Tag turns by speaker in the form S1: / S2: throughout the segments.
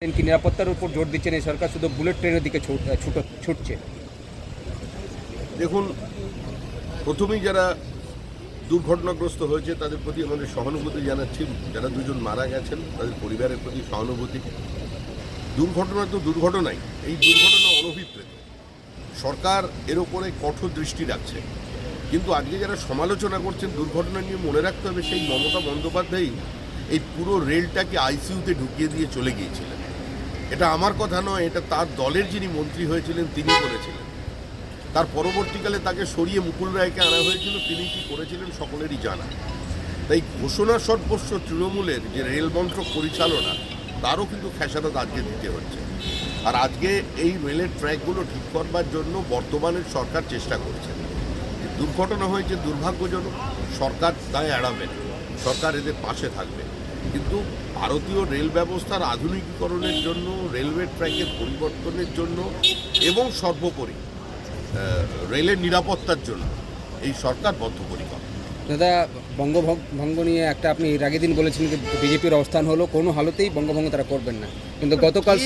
S1: কি, নিরাপত্তার উপর জোর দিচ্ছেন এই সরকার, শুধু বুলেট ট্রেনের দিকে ছুটছে।
S2: দেখুন, প্রথমেই যারা দুর্ঘটনাগ্রস্ত হয়েছে, তাদের প্রতি আমাদের সহানুভূতি জানাচ্ছি। যারা দুজন মারা গেছেন, তাদের পরিবারের প্রতি সহানুভূতি। দুর্ঘটনা তো দুর্ঘটনাই, এই দুর্ঘটনা অনভিপ্রেত। সরকার এর ওপরে কঠোর দৃষ্টি রাখছে। কিন্তু আজকে যারা সমালোচনা করছেন, দুর্ঘটনা নিয়ে মনে রাখতে হবে, সেই মমতা বন্দ্যোপাধ্যায়ই এই পুরো রেলটাকে আইসিইউতে ঢুকিয়ে দিয়ে চলে গিয়েছিলেন। এটা আমার কথা নয়, এটা তার দলের যিনি মন্ত্রী হয়েছিলেন, তিনি করেছিলেন। তার পরবর্তীকালে তাকে সরিয়ে মুকুল রায়কে আনা হয়েছিল, তিনি কি করেছিলেন সকলেরই জানা। তাই ঘোষণা সর্বস্ব তৃণমূলের যে রেল মন্ত্রক পরিচালনা, তারও কিন্তু খেসারত আজকে দিতে হচ্ছে। আর আজকে এই রেলের ট্র্যাকগুলো ঠিক করবার জন্য বর্তমানের সরকার চেষ্টা করছে। দুর্ঘটনা হয়েছে দুর্ভাগ্যজনক, সরকার তাই এড়াবে সরকার এদের পাশে থাকবে। কিন্তু ভারতীয় রেল ব্যবস্থার আধুনিকীকরণের জন্য রেলওয়ে ট্র্যাকের পরিবর্তনের জন্য এবং সর্বোপরি রেলের নিরাপত্তার জন্য এই সরকার বদ্ধপরিকর।
S1: দাদা বঙ্গভঙ্গ নিয়ে একটা আপনি এর আগের দিন বলেছিলেন যে বিজেপির অবস্থান হলো কোনো হালতেই বঙ্গভঙ্গ তারা করবেন না। কিন্তু গতকাল?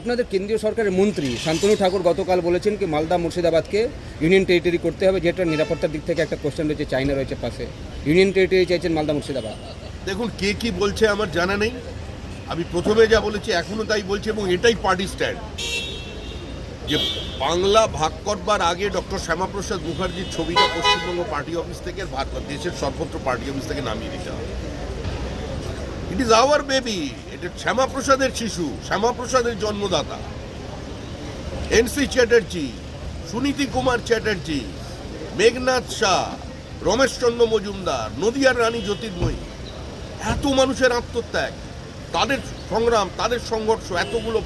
S1: আপনাদের কেন্দ্রীয় সরকারের মন্ত্রী শান্তনু ঠাকুর গতকাল বলেছেন কি মালদা মুর্শিদাবাদকে ইউনিয়ন টেরিটরি করতে হবে যেটা নিরাপত্তার দিক থেকে একটা কোশ্চেন রয়েছে চাইনা রয়েছে পাশে। ইউনিয়ন টেরিটরি চাইছেন মালদা মুর্শিদাবাদ।
S2: দেখুন, কে কি বলছে আমার জানা নেই। আমি প্রথমে যা বলেছি এখনও তাই বলছি এবং এটাই পার্টি স্ট্যান্ড। যে বাংলা ভাগ করবার আগে ডক্টর শ্যামাপ্রসাদ মুখার্জির ছবিটা পশ্চিমবঙ্গ পার্টি অফিস থেকে ভাগ দেশের সর্বত্র পার্টি অফিস থেকে নামিয়ে দিতে হবে। ইট ইজ আওয়ার বেবি এটা শ্যামাপ্রসাদের শিশু, শ্যামাপ্রসাদের জন্মদাতা। এনসি চ্যাটার্জি সুনীতি কুমার চ্যাটার্জি মেঘনাথ শাহ, রমেশচন্দ্র মজুমদার, নদিয়ার রানী জ্যোতির্ময়ী। এত মানুষের আত্মত্যাগ, তাদের সংগ্রাম, তাদের সংঘর্ষ, এতগুলো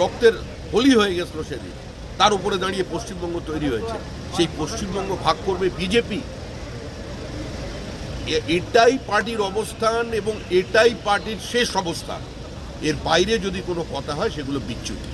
S2: রক্তের হোলি হয়ে গেছিল সেদিন। তার উপরে দাঁড়িয়ে পশ্চিমবঙ্গ তৈরি হয়েছে। সেই পশ্চিমবঙ্গ ভাগ করবে বিজেপি। এটাই পার্টির অবস্থান এবং এটাই পার্টির শেষ অবস্থান। এর বাইরে যদি কোনো কথা হয়, সেগুলো বিচ্যুতি।